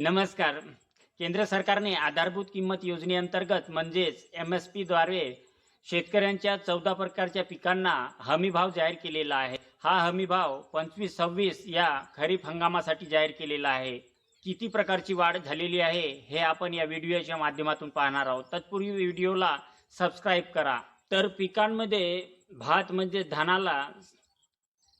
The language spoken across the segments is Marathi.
नमस्कार. केंद्र सरकारने आधारभूत किंमत योजनेअंतर्गत म्हणजेच एम एस पीद्वारे शेतकऱ्यांच्या चौदा प्रकारच्या पिकांना हमीभाव जाहीर केलेला आहे. हा हमीभाव पंचवीस सव्वीस या खरीप हंगामासाठी जाहीर केलेला आहे. किती प्रकारची वाढ झालेली आहे हे आपण या व्हिडिओच्या माध्यमातून पाहणार आहोत. तत्पूर्वी व्हिडिओला सबस्क्राईब करा. तर पिकांमध्ये भात म्हणजे धानाला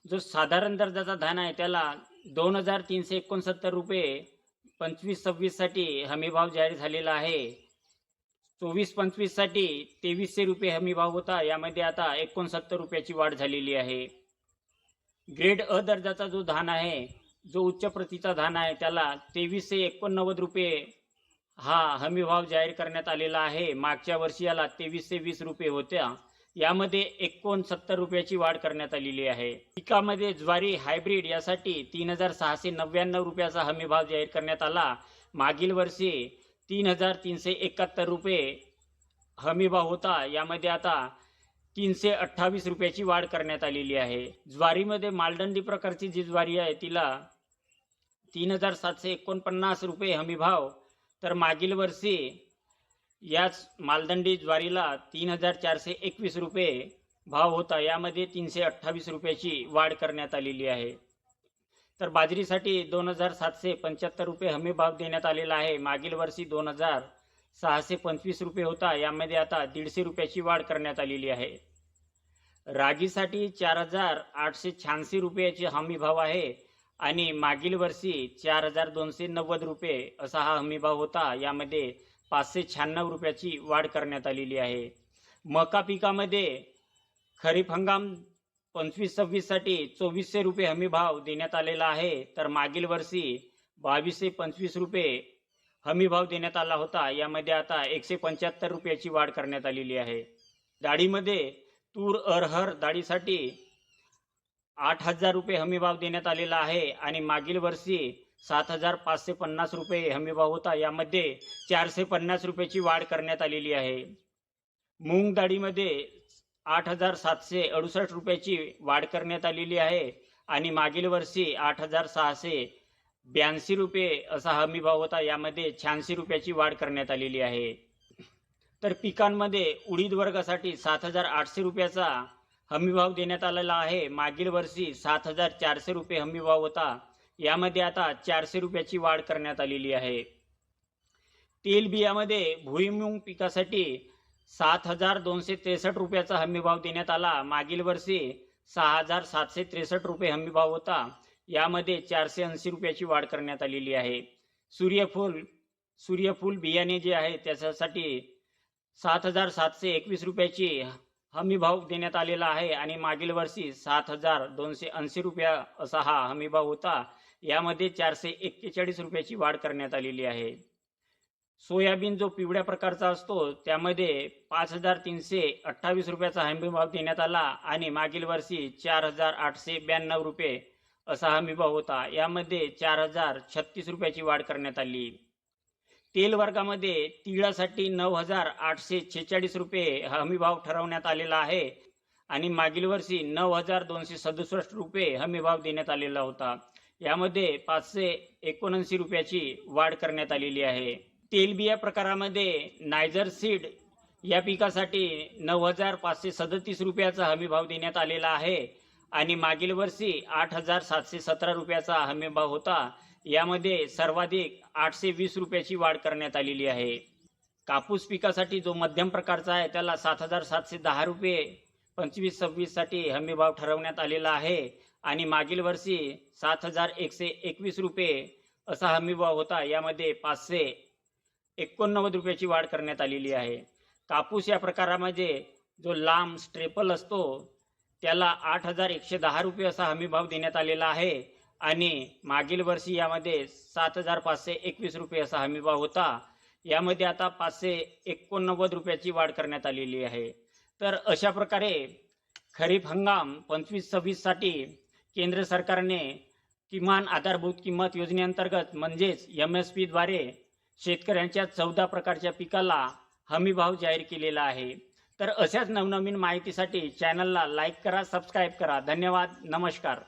जो साधारण दर्जाचा धान आहे त्याला दोन हजार तीनशे एकोणसत्तर रुपये पंचवीस सव्वीससाठी हमीभाव जाहीर झालेला आहे. चोवीस पंचवीससाठी तेवीसशे रुपये हमीभाव होता. यामध्ये आता एकोणसत्तर रुपयाची वाढ झालेली आहे. ग्रेड अ दर्जाचा जो धान आहे जो उच्च प्रतीचा धान आहे त्याला तेवीसशे एकोणनव्वद रुपये हा हमीभाव जाहीर करण्यात आलेला आहे. मागच्या वर्षी याला तेवीसशे वीस रुपये होत्या. यामध्ये एकोणसत्तर रुपयाची वाढ करण्यात आलेली आहे. पिकामध्ये ज्वारी हायब्रीड यासाठी तीन हजार सहाशे नव्याण्णव रुपयाचा हमीभाव जाहीर करण्यात आला. मागील वर्षी तीन हजार तीनशे एकाहत्तर रुपये हमीभाव होता. यामध्ये आता तीनशे अठ्ठावीस रुपयाची वाढ करण्यात आलेली आहे. ज्वारीमध्ये मालदंडी प्रकारची जी ज्वारी आहे तिला तीन हजार सातशे एकोणपन्नास रुपये हमीभाव तर मागील वर्षी याच मालदंडी ज्वारीला तीन हजार चारशे एकवीस रुपये भाव होता. यामध्ये तीनशे अठ्ठावीस रुपयाची वाढ करण्यात आलेली आहे. तर बाजरीसाठी दोन हजार सातशे पंच्याहत्तर रुपये हमी भाव देण्यात आलेला आहे. मागील वर्षी दोन हजार सहाशे पंचवीस रुपये होता. यामध्ये आता दीडशे रुपयाची वाढ करण्यात आलेली आहे. रागीसाठी चार हजार आठशे शहाऐंशी रुपयाची हमी भाव आहे आणि मागील वर्षी चार हजार दोनशे नव्वद रुपये असा हा हमी भाव होता. यामध्ये पाचशे शहाण्णव रुपयाची वाढ करण्यात आलेली आहे. मका पिकामध्ये खरीप हंगाम पंचवीस सव्वीससाठी चोवीसशे रुपये हमीभाव देण्यात आलेला आहे. तर मागील वर्षी बावीसशे पंचवीस रुपये हमीभाव देण्यात आला होता. यामध्ये आता एकशे पंच्याहत्तर रुपयाची वाढ करण्यात आलेली आहे. डाळीमध्ये तूर अरहर डाळीसाठी आठ हजार रुपये हमीभाव देण्यात आलेला आहे. आणि मागील वर्षी सात हजार पाचशे पन्नास रुपये हमीभाव होता. यामध्ये चारशे पन्नास रुपयाची वाढ करण्यात आलेली आहे. मूग डाळीमध्ये आठ हजार सातशे अडुसष्ट रुपयाची वाढ करण्यात आलेली आहे आणि मागील वर्षी आठ हजार सहाशे ब्याऐंशी रुपये असा हमीभाव होता. यामध्ये शहाऐंशी रुपयाची वाढ करण्यात आलेली आहे. तर पिकांमध्ये उडीद वर्गासाठी सात हजार आठशे रुपयाचा हमीभाव देण्यात आलेला आहे. मागील वर्षी सात हजार चारशे रुपये हमीभाव होता. यामध्ये आता चारशे रुपयाची वाढ करण्यात आलेली आहे. तेलबियामध्ये भुईमुंग पिकासाठी सात हजार दोनशे त्रेसष्ट रुपयाचा हमीभाव देण्यात आला. मागील वर्षी सहा हजार सातशे त्रेसष्ट रुपये हमीभाव होता. यामध्ये चारशे ऐंशी रुपयाची वाढ करण्यात आलेली आहे. सूर्यफूल सूर्यफूल बियाणे जे आहे त्याच्यासाठी सात हजार सातशे एकवीस रुपयाची हमीभाव देण्यात आलेला आहे. आणि मागील वर्षी सात हजार दोनशे ऐंशी रुपया असा हा हमीभाव होता. यामध्ये चारशे एक्केचाळीस रुपयाची वाढ करण्यात आलेली आहे. सोयाबीन जो पिवळ्या प्रकारचा असतो त्यामध्ये पाच हजार तीनशे अठ्ठावीस रुपयाचा हमीभाव देण्यात आला आणि मागील वर्षी चार हजार आठशे ब्याण्णव रुपये असा हमीभाव होता. यामध्ये चार हजार छत्तीस रुपयाची वाढ करण्यात आली. तेल वर्गामध्ये तिळासाठी नऊ हजार आठशे छेचाळीस रुपये हमीभाव ठरवण्यात आलेला आहे आणि मागील वर्षी नऊ हजार दोनशे सदुसष्ट रुपये हमीभाव देण्यात आलेला होता. यामध्ये पाचशे एकोणऐंशी रुपयाची वाढ करण्यात आलेली आहे. तेलबिया प्रकारामध्ये नायझर सीड या पिकासाठी नऊ हजार पाचशे सदतीस रुपयाचा हमीभाव देण्यात आलेला आहे आणि मागील वर्षी आठ हजार सातशे सतरा रुपयाचा हमीभाव होता. यामध्ये सर्वाधिक आठशे वीस रुपयाची वाढ करण्यात आलेली आहे. कापूस पिकासाठी जो मध्यम प्रकारचा आहे त्याला सात हजार सातशे दहा रुपये पंचवीस सव्वीससाठी हमीभाव ठरवण्यात आलेला आहे. आणि मागील वर्षी सात हजार एकशे एकवीस रुपये असा हमीभाव होता. यामध्ये पाचशे एकोणनव्वद रुपयाची वाढ करण्यात आलेली आहे. कापूस या प्रकारामध्ये जो लांब स्ट्रेपल असतो त्याला आठ हजार एकशे दहा रुपये असा हमीभाव देण्यात आलेला आहे आणि मागील वर्षी यामध्ये सात हजार पाचशे एकवीस रुपये असा हमीभाव होता. यामध्ये आता पाचशे एकोणनव्वद रुपयाची वाढ करण्यात आलेली आहे. तर अशा प्रकारे खरीप हंगाम पंचवीस सव्वीससाठी केंद्र सरकारने किमान आधारभूत किंमत योजनेअंतर्गत म्हणजेच एम एस पीद्वारे शेतकऱ्यांच्या चौदा प्रकारच्या पिकाला हमीभाव जाहीर केलेला आहे. तर अशाच नवनवीन माहितीसाठी चॅनलला लाईक करा सबस्क्राईब करा. धन्यवाद. नमस्कार.